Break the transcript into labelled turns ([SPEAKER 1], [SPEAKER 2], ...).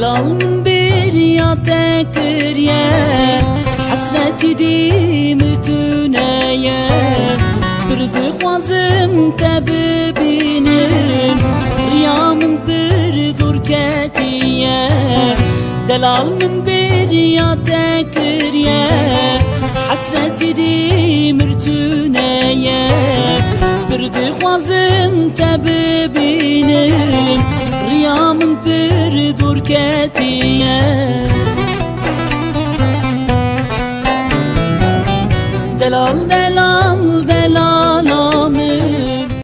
[SPEAKER 1] Delal min bir ya tekriye Hasreti di mütüneye Bir dixwazim te bibînim Riya min bir dur ketiye. Delal min bir ya bir dur ketiye Delal delal delal.